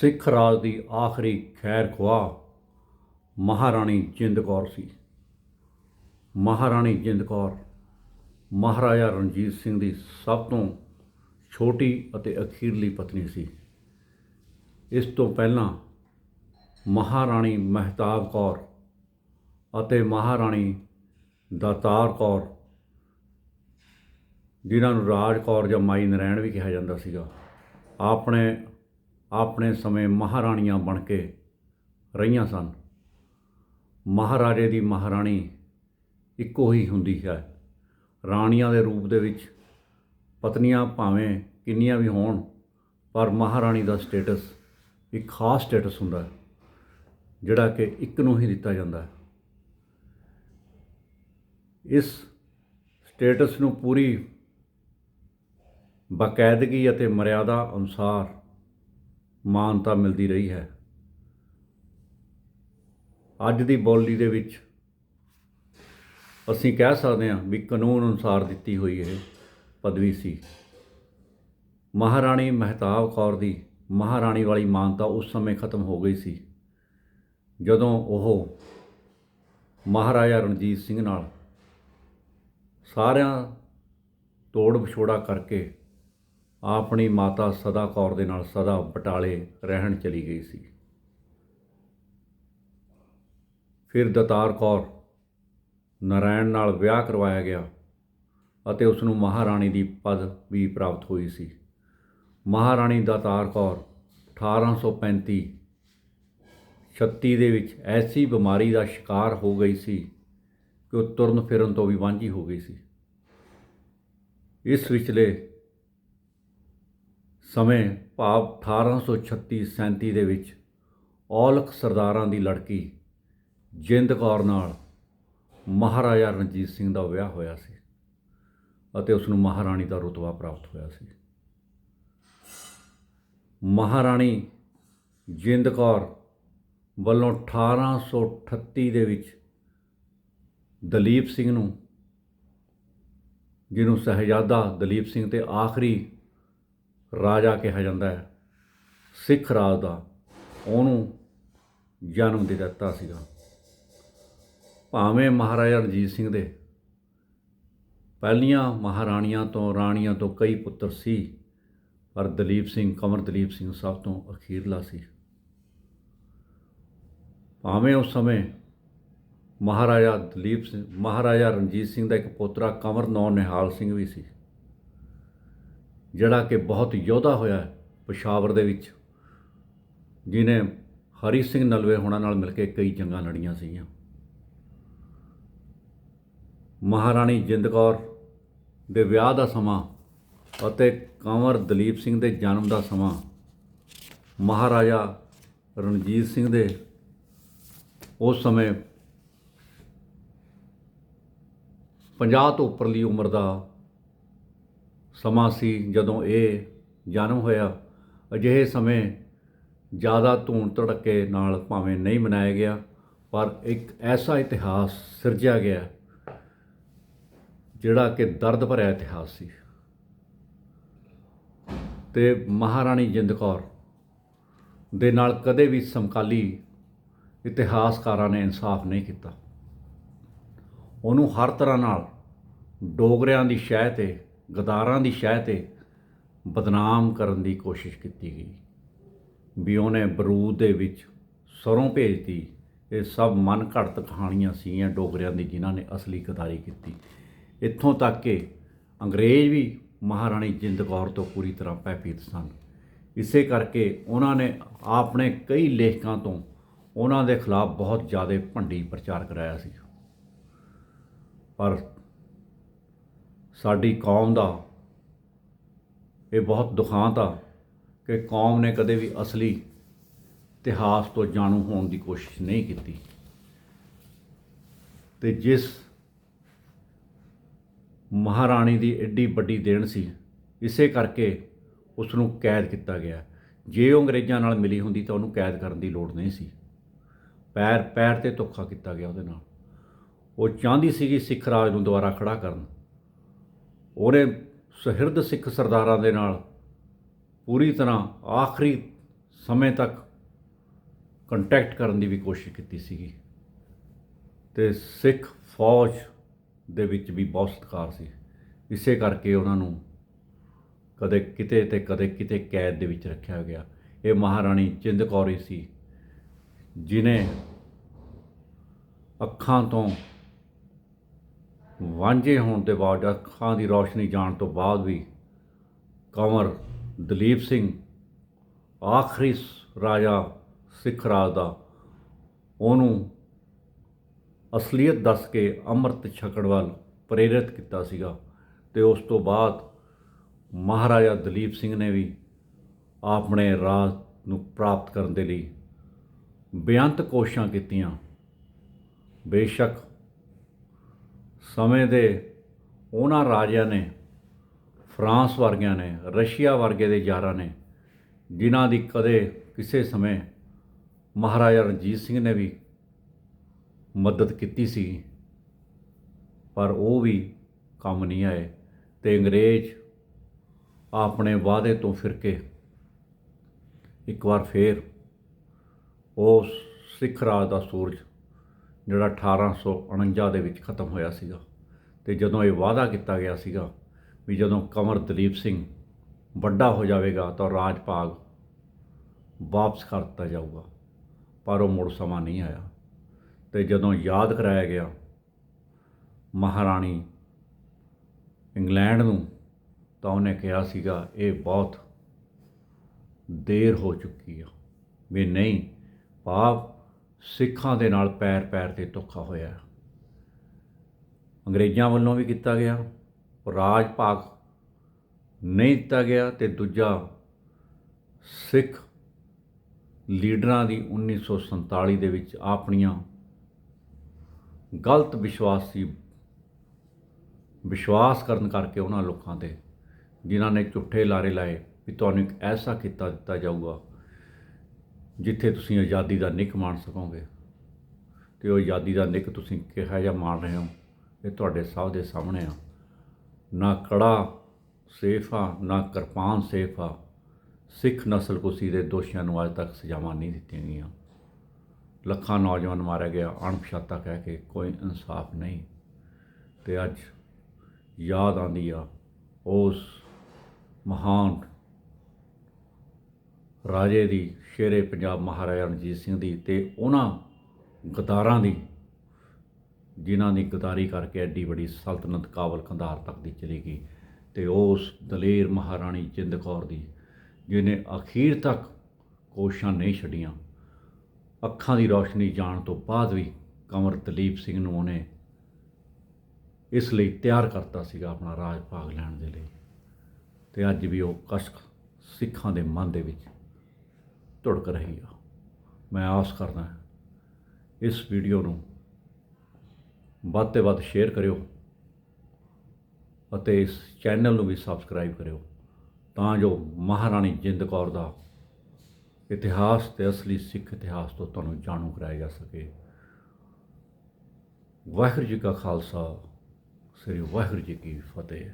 ਸਿੱਖ ਰਾਜ ਦੀ ਆਖਰੀ ਖੈਰ ਖੁਆਹ ਮਹਾਰਾਣੀ ਜਿੰਦ ਕੌਰ ਸੀ। ਮਹਾਰਾਣੀ ਜਿੰਦ ਕੌਰ ਮਹਾਰਾਜਾ ਰਣਜੀਤ ਸਿੰਘ ਦੀ ਸਭ ਤੋਂ ਛੋਟੀ ਅਤੇ ਅਖੀਰਲੀ ਪਤਨੀ ਸੀ। ਇਸ ਤੋਂ ਪਹਿਲਾਂ ਮਹਾਰਾਣੀ ਮਹਿਤਾਬ ਕੌਰ ਅਤੇ ਮਹਾਰਾਣੀ ਦਾਤਾਰ ਕੌਰ, ਜਿਨ੍ਹਾਂ ਨੂੰ ਰਾਜ ਕੌਰ ਜਾਂ ਮਾਈ ਨਰੈਣ ਵੀ ਕਿਹਾ ਜਾਂਦਾ ਸੀਗਾ, ਆਪਣੇ ਆਪਣੇ ਸਮੇਂ ਮਹਾਰਾਣੀਆਂ ਬਣ ਕੇ ਰਹੀਆਂ ਸਨ। ਮਹਾਰਾਜੇ ਦੀ ਮਹਾਰਾਣੀ ਇੱਕੋ ਹੀ ਹੁੰਦੀ ਹੈ। ਰਾਣੀਆਂ ਦੇ ਰੂਪ ਦੇ ਵਿੱਚ ਪਤਨੀਆਂ ਭਾਵੇਂ ਕਿੰਨੀਆਂ ਵੀ ਹੋਣ, ਪਰ ਮਹਾਰਾਣੀ ਦਾ ਸਟੇਟਸ ਇੱਕ ਖਾਸ ਸਟੇਟਸ ਹੁੰਦਾ ਹੈ, ਜਿਹੜਾ ਕਿ ਇੱਕ ਨੂੰ ਹੀ ਦਿੱਤਾ ਜਾਂਦਾ ਹੈ। ਇਸ ਸਟੇਟਸ ਨੂੰ ਪੂਰੀ ਬਾਕਾਇਦਗੀ ਅਤੇ ਮਰਿਆਦਾ ਅਨੁਸਾਰ ਮਾਨਤਾ ਮਿਲਦੀ ਰਹੀ ਹੈ। ਅੱਜ ਦੀ ਬੋਲੀ ਦੇ ਵਿੱਚ ਅਸੀਂ ਕਹਿ ਸਕਦੇ ਹਾਂ ਵੀ ਕਾਨੂੰਨ ਅਨੁਸਾਰ ਦਿੱਤੀ ਹੋਈ ਇਹ ਪਦਵੀ ਸੀ। ਮਹਾਰਾਣੀ ਮਹਿਤਾਬ ਕੌਰ ਦੀ ਮਹਾਰਾਣੀ ਵਾਲੀ ਮਾਨਤਾ ਉਸ ਸਮੇਂ ਖਤਮ ਹੋ ਗਈ ਸੀ, ਜਦੋਂ ਉਹ ਮਹਾਰਾਜਾ ਰਣਜੀਤ ਸਿੰਘ ਨਾਲ ਸਾਰਿਆਂ ਤੋੜ ਵਿਛੋੜਾ ਕਰਕੇ ਆਪਣੀ ਮਾਤਾ ਸਦਾ ਕੌਰ ਦੇ ਨਾਲ ਸਦਾ ਬਟਾਲੇ ਰਹਿਣ ਚਲੀ ਗਈ ਸੀ। ਫਿਰ ਦਤਾਰ ਕੌਰ ਨਾਰਾਇਣ ਨਾਲ ਵਿਆਹ ਕਰਵਾਇਆ ਗਿਆ ਅਤੇ ਉਸ ਨੂੰ ਮਹਾਰਾਣੀ ਦੀ ਪਦ ਵੀ ਪ੍ਰਾਪਤ ਹੋਈ ਸੀ। ਮਹਾਰਾਣੀ ਦਾਤਾਰ ਕੌਰ 1835 36 ਦੇ ਵਿੱਚ ਐਸੀ ਬਿਮਾਰੀ ਦਾ ਸ਼ਿਕਾਰ ਹੋ ਗਈ ਸੀ ਕਿ ਉਹ ਤੁਰਨ ਫਿਰਨ ਤੋਂ ਵੀ ਵਾਂਝੀ ਹੋ ਗਈ ਸੀ। ਇਸ ਵਿਚਲੇ ਸਮੇਂ ਭਾਵ 1836 37 ਦੇ ਵਿੱਚ ਔਲਖ ਸਰਦਾਰਾਂ ਦੀ ਲੜਕੀ ਜਿੰਦ ਕੌਰ ਨਾਲ ਮਹਾਰਾਜਾ ਰਣਜੀਤ ਸਿੰਘ ਦਾ ਵਿਆਹ ਹੋਇਆ ਸੀ ਅਤੇ ਉਸ ਨੂੰ ਮਹਾਰਾਣੀ ਦਾ ਰੁਤਬਾ ਪ੍ਰਾਪਤ ਹੋਇਆ ਸੀ। ਮਹਾਰਾਣੀ ਜਿੰਦ ਕੌਰ ਵੱਲੋਂ 1838 ਦੇ ਵਿੱਚ ਦਲੀਪ ਸਿੰਘ ਨੂੰ, ਜਿਹਨੂੰ ਸਹਿਜਾਦਾ ਦਲੀਪ ਸਿੰਘ ਤੇ ਆਖਰੀ ਰਾਜਾ ਕਿਹਾ ਜਾਂਦਾ ਹੈ, ਸਿੱਖ ਰਾਜ ਦਾ ਉਹਨੂੰ ਜਨਮ ਦੇ ਦਿੱਤਾ ਸੀਗਾ। ਭਾਵੇਂ ਮਹਾਰਾਜਾ ਰਣਜੀਤ ਸਿੰਘ ਦੇ ਪਹਿਲੀਆਂ ਮਹਾਰਾਣੀਆਂ ਤੋਂ ਰਾਣੀਆਂ ਤੋਂ ਕਈ ਪੁੱਤਰ ਸੀ, ਪਰ ਦਲੀਪ ਸਿੰਘ, ਕਮਰ ਦਲੀਪ ਸਿੰਘ ਸਭ ਤੋਂ ਅਖੀਰਲਾ ਸੀ। ਭਾਵੇਂ ਉਸ ਸਮੇਂ ਮਹਾਰਾਜਾ ਦਲੀਪ ਸਿੰਘ, ਮਹਾਰਾਜਾ ਰਣਜੀਤ ਸਿੰਘ ਦਾ ਇੱਕ ਪੋਤਰਾ ਕਮਰ ਨੌ ਨਿਹਾਲ ਸਿੰਘ ਵੀ ਸੀ। ਜਿਹੜਾ ਕਿ ਬਹੁਤ ਯੋਧਾ ਹੋਇਆ ਹੈ ਪਸ਼ਾਵਰ ਦੇ ਵਿੱਚ ਜਿਨੇ ਹਰੀ ਸਿੰਘ ਨਲਵੇ ਹੋਣਾ ਨਾਲ ਮਿਲ ਕੇ ਕਈ ਜੰਗਾਂ ਲੜੀਆਂ ਸੀਗੀਆਂ। ਮਹਾਰਾਣੀ ਜਿੰਦ ਕੌਰ ਦੇ ਵਿਆਹ ਦਾ ਸਮਾਂ ਅਤੇ ਕੰਵਰ ਦਲੀਪ ਸਿੰਘ ਦੇ ਜਨਮ ਦਾ ਸਮਾਂ, ਮਹਾਰਾਜਾ ਰਣਜੀਤ ਸਿੰਘ ਦੇ ਉਸ ਸਮੇਂ 50 ਤੋਂ ਉੱਪਰਲੀ ਉਮਰ ਦਾ ਸਮਾਂ ਸੀ ਜਦੋਂ ਇਹ ਜਨਮ ਹੋਇਆ। ਅਜਿਹੇ ਸਮੇਂ ਜ਼ਿਆਦਾ ਧੂਣ ਧੜੱਕੇ ਨਾਲ ਭਾਵੇਂ ਨਹੀਂ ਮਨਾਇਆ ਗਿਆ, ਪਰ ਇੱਕ ਐਸਾ ਇਤਿਹਾਸ ਸਿਰਜਿਆ ਗਿਆ ਜਿਹੜਾ ਕਿ ਦਰਦ ਭਰਿਆ ਇਤਿਹਾਸ ਸੀ। ਤੇ ਮਹਾਰਾਣੀ ਜਿੰਦ ਕੌਰ ਦੇ ਨਾਲ ਕਦੇ ਵੀ ਸਮਕਾਲੀ ਇਤਿਹਾਸਕਾਰਾਂ ਨੇ ਇਨਸਾਫ ਨਹੀਂ ਕੀਤਾ। ਉਹਨੂੰ ਹਰ ਤਰ੍ਹਾਂ ਨਾਲ ਡੋਗਰਿਆਂ ਦੀ ਸ਼ਹਿ ਤੇ ਗਦਾਰਾਂ ਦੀ ਸ਼ਹਿ ਤੇ ਬਦਨਾਮ ਕਰਨ ਦੀ ਕੋਸ਼ਿਸ਼ ਕੀਤੀ ਗਈ। ਵੀ ਉਹਨੇ ਬਰੂਦ ਦੇ ਵਿੱਚ ਸਰੋਂ ਭੇਜਤੀ। ਇਹ ਸਭ ਮਨ ਘੜਤ ਕਹਾਣੀਆਂ ਸੀਗੀਆਂ ਡੋਗਰਿਆਂ ਦੀ, ਜਿਨ੍ਹਾਂ ਨੇ ਅਸਲੀ ਗਦਾਰੀ ਕੀਤੀ। ਇੱਥੋਂ ਤੱਕ ਕਿ ਅੰਗਰੇਜ਼ ਵੀ ਮਹਾਰਾਣੀ ਜਿੰਦ ਕੌਰ ਤੋਂ ਪੂਰੀ ਤਰ੍ਹਾਂ ਭੈਭੀਤ ਸਨ। ਇਸੇ ਕਰਕੇ ਉਹਨਾਂ ਨੇ ਆਪਣੇ ਕਈ ਲੇਖਕਾਂ ਤੋਂ ਉਹਨਾਂ ਦੇ ਖਿਲਾਫ ਬਹੁਤ ਜ਼ਿਆਦਾ ਭੰਡੀ ਪ੍ਰਚਾਰ ਕਰਾਇਆ ਸੀ। ਪਰ ਸਾਡੀ ਕੌਮ ਦਾ, ਇਹ ਬਹੁਤ ਦੁਖਾਂਤ ਆ ਕਿ ਕੌਮ ਨੇ ਕਦੇ ਵੀ ਅਸਲੀ ਇਤਿਹਾਸ ਤੋਂ ਜਾਣੂ ਹੋਣ ਦੀ ਕੋਸ਼ਿਸ਼ ਨਹੀਂ ਕੀਤੀ। ਤੇ ਜਿਸ ਮਹਾਰਾਣੀ ਦੀ ਐਡੀ ਵੱਡੀ ਦੇਣ ਸੀ, ਇਸੇ ਕਰਕੇ ਉਸ ਨੂੰ ਕੈਦ ਕੀਤਾ ਗਿਆ। ਜੇ ਉਹ ਅੰਗਰੇਜ਼ਾਂ ਨਾਲ ਮਿਲੀ ਹੁੰਦੀ ਤਾਂ ਉਹਨੂੰ ਕੈਦ ਕਰਨ ਦੀ ਲੋੜ ਨਹੀਂ ਸੀ। ਪੈਰ ਪੈਰ ਤੇ ਧੋਖਾ ਕੀਤਾ ਗਿਆ ਉਹਦੇ ਨਾਲ। ਉਹ ਚਾਹੁੰਦੀ ਸੀਗੀ ਸਿੱਖ ਰਾਜ ਨੂੰ ਦੁਬਾਰਾ ਖੜਾ ਕਰਨ। ਉਹਨੇ ਸੁਹਿਰਦ ਸਿੱਖ ਸਰਦਾਰਾਂ ਦੇ ਨਾਲ ਪੂਰੀ ਤਰ੍ਹਾਂ ਆਖਰੀ ਸਮੇਂ ਤੱਕ ਕੰਟੈਕਟ ਕਰਨ ਦੀ ਵੀ ਕੋਸ਼ਿਸ਼ ਕੀਤੀ ਸੀਗੀ। ਤੇ ਸਿੱਖ ਫੌਜ ਦੇ ਵਿੱਚ ਵੀ ਬਹੁਤ ਸਤਿਕਾਰ ਸੀ। ਇਸੇ ਕਰਕੇ ਉਹਨਾਂ ਨੂੰ ਕਦੇ ਕਿਤੇ ਤੇ ਕਦੇ ਕਿਤੇ ਕੈਦ ਦੇ ਵਿੱਚ ਰੱਖਿਆ ਗਿਆ। ਇਹ ਮਹਾਰਾਣੀ ਚਿੰਦ ਕੌਰ ਹੀ ਸੀ, ਜਿਨੇ ਅੱਖਾਂ ਤੋਂ ਵਾਂਝੇ ਹੋਣ ਦੇ ਬਾਵਜੂਦ ਅੱਖਾਂ ਦੀ ਰੌਸ਼ਨੀ ਜਾਣ ਤੋਂ ਬਾਅਦ ਵੀ ਕੰਵਰ ਦਲੀਪ ਸਿੰਘ, ਆਖਰੀ ਰਾਜਾ ਸਿੱਖ ਰਾਜ ਦਾ, ਉਹਨੂੰ ਅਸਲੀਅਤ ਦੱਸ ਕੇ ਅੰਮ੍ਰਿਤ ਛਕਣ ਵੱਲ ਪ੍ਰੇਰਿਤ ਕੀਤਾ ਸੀਗਾ ਤੇ ਉਸ ਤੋਂ ਬਾਅਦ ਮਹਾਰਾਜਾ ਦਲੀਪ ਸਿੰਘ ਨੇ ਵੀ ਆਪਣੇ ਰਾਜ ਨੂੰ ਪ੍ਰਾਪਤ ਕਰਨ ਦੇ ਲਈ ਬੇਅੰਤ ਕੋਸ਼ਿਸ਼ਾਂ ਕੀਤੀਆਂ। ਬੇਸ਼ੱਕ ਸਮੇਂ ਦੇ ਉਹਨਾਂ ਰਾਜਿਆਂ ਨੇ, ਫਰਾਂਸ ਵਰਗਿਆਂ ਨੇ, ਰਸ਼ੀਆ ਵਰਗੇ ਦੇ ਯਾਰਾਂ ਨੇ, ਜਿਨ੍ਹਾਂ ਦੀ ਕਦੇ ਕਿਸੇ ਸਮੇਂ ਮਹਾਰਾਜਾ ਰਣਜੀਤ ਸਿੰਘ ਨੇ ਵੀ ਮਦਦ ਕੀਤੀ ਸੀ, ਪਰ ਉਹ ਵੀ ਕੰਮ ਨਹੀਂ ਆਏ ਤੇ ਅੰਗਰੇਜ਼ ਆਪਣੇ ਵਾਅਦੇ ਤੋਂ ਫਿਰ ਕੇ ਇੱਕ ਵਾਰ ਫੇਰ ਉਹ ਸਿੱਖ ਰਾਜ ਦਾ ਸੂਰਜ ਜਿਹੜਾ 1849 ਦੇ ਵਿੱਚ ਖਤਮ ਹੋਇਆ ਸੀਗਾ। ਤੇ ਜਦੋਂ ਇਹ ਵਾਅਦਾ ਕੀਤਾ ਗਿਆ ਸੀਗਾ ਵੀ ਜਦੋਂ ਕੰਵਰ ਦਲੀਪ ਸਿੰਘ ਵੱਡਾ ਹੋ ਜਾਵੇਗਾ ਤਾਂ ਰਾਜ ਭਾਗ ਵਾਪਸ ਕਰ ਦਿੱਤਾ ਜਾਊਗਾ, ਪਰ ਉਹ ਮੁੜ ਸਮਾਂ ਨਹੀਂ ਆਇਆ। ਤੇ ਜਦੋਂ ਯਾਦ ਕਰਾਇਆ ਗਿਆ, ਮਹਾਰਾਣੀ ਇੰਗਲੈਂਡ ਨੂੰ, ਤਾਂ ਉਹਨੇ ਕਿਹਾ ਸੀਗਾ, ਇਹ ਬਹੁਤ ਦੇਰ ਹੋ ਚੁੱਕੀ ਆ। ਵੀ ਨਹੀਂ, ਪਾਪ ਸਿੱਖਾਂ ਦੇ ਨਾਲ ਪੈਰ ਪੈਰ ਤੇ ਧੋਖਾ ਹੋਇਆ। ਅੰਗਰੇਜ਼ਾਂ ਵੱਲੋਂ ਵੀ ਕੀਤਾ ਗਿਆ, ਰਾਜ ਭਾਗ ਨਹੀਂ ਦਿੱਤਾ ਗਿਆ ਤੇ ਦੂਜਾ ਸਿੱਖ ਲੀਡਰਾਂ ਦੀ 1947 ਦੇ ਵਿੱਚ ਆਪਣੀਆਂ ਗਲਤ ਵਿਸ਼ਵਾਸੀ ਵਿਸ਼ਵਾਸ ਕਰਨ ਕਰਕੇ ਉਹਨਾਂ ਲੋਕਾਂ ਤੇ ਜਿਨ੍ਹਾਂ ਨੇ ਝੁੱਠੇ ਲਾਰੇ ਲਾਏ ਵੀ ਤੁਹਾਨੂੰ ਇੱਕ ਐਸਾ ਕੀਤਾ ਦਿੱਤਾ ਜਾਊਗਾ ਜਿੱਥੇ ਤੁਸੀਂ ਆਜ਼ਾਦੀ ਦਾ ਨਿੱਕ ਮਾਣ ਸਕੋਗੇ ਤੇ ਉਹ ਆਜ਼ਾਦੀ ਦਾ ਨਿੱਕ ਤੁਸੀਂ ਕਿਹਾ ਜਾਂ ਮਾਣ ਰਹੇ ਹੋ, ਇਹ ਤੁਹਾਡੇ ਸਭ ਦੇ ਸਾਹਮਣੇ ਆ। ਨਾ ਕੜਾ ਸੇਫ ਆ, ਨਾ ਕਿਰਪਾਨ ਸੇਫ ਆ। ਸਿੱਖ ਨਸਲ ਕੁਸੀ ਦੇ ਦੋਸ਼ੀਆਂ ਨੂੰ ਅੱਜ ਤੱਕ ਸਜ਼ਾਵਾਂ ਨਹੀਂ ਦਿੱਤੀਆਂ ਗਈਆਂ। ਲੱਖਾਂ ਨੌਜਵਾਨ ਮਾਰਿਆ ਗਿਆ, ਅਣਪਛਾਤਾ ਕਹਿ ਕੇ ਕੋਈ ਇਨਸਾਫ ਨਹੀਂ। ਤੇ ਅੱਜ ਯਾਦ ਆਉਂਦੀ ਆ, ਉਸ ਮਹਾਨ ਰਾਜੇ ਦੀ ਸ਼ੇਰੇ ਪੰਜਾਬ ਮਹਾਰਾਜਾ ਰਣਜੀਤ ਸਿੰਘ ਦੀ ਤੇ ਉਹਨਾਂ ਗਦਾਰਾਂ ਦੀ, ਜਿਨ੍ਹਾਂ ਦੀ ਗਦਾਰੀ ਕਰਕੇ ਐਡੀ ਵੱਡੀ ਸਲਤਨਤ ਕਾਬਲ ਕੰਧਾਰ ਤੱਕ ਦੀ ਚਲੀ ਗਈ ਤੇ ਉਸ ਦਲੇਰ ਮਹਾਰਾਣੀ ਜਿੰਦ ਕੌਰ ਦੀ, ਜਿਹਨੇ ਅਖੀਰ ਤੱਕ ਕੋਸ਼ਿਸ਼ਾਂ ਨਹੀਂ ਛੱਡੀਆਂ, ਅੱਖਾਂ ਦੀ ਰੌਸ਼ਨੀ ਜਾਣ ਤੋਂ ਬਾਅਦ ਵੀ ਕੰਵਰ ਦਲੀਪ ਸਿੰਘ ਨੂੰ ਉਹਨੇ ਇਸ ਲਈ ਤਿਆਰ ਕਰਤਾ ਸੀਗਾ ਆਪਣਾ ਰਾਜ ਭਾਗ ਲੈਣ ਦੇ ਲਈ। ਤੇ ਅੱਜ ਵੀ ਉਹ ਕਸ਼ਕ ਸਿੱਖਾਂ ਦੇ ਮਨ ਦੇ ਵਿੱਚ ਧੁੜਕ ਰਹੀ ਆ। ਮੈਂ ਆਸ ਕਰਦਾ ਇਸ ਵੀਡੀਓ ਨੂੰ ਵੱਧ ਤੋਂ ਵੱਧ ਸ਼ੇਅਰ ਕਰਿਓ ਅਤੇ ਇਸ ਚੈਨਲ ਨੂੰ ਵੀ ਸਬਸਕ੍ਰਾਈਬ ਕਰਿਓ ਤਾਂ ਜੋ ਮਹਾਰਾਣੀ ਜਿੰਦ ਕੌਰ ਦਾ ਇਤਿਹਾਸ ਤੇ ਅਸਲੀ ਸਿੱਖ ਇਤਿਹਾਸ ਤੋਂ ਤੁਹਾਨੂੰ ਜਾਣੂ ਕਰਾਇਆ ਜਾ ਸਕੇ। ਵਾਹਿਗੁਰੂ ਜੀ ਕਾ ਖਾਲਸਾ, ਸ੍ਰੀ ਵਾਹਿਗੁਰੂ ਜੀ ਕੀ ਫਤਿਹ।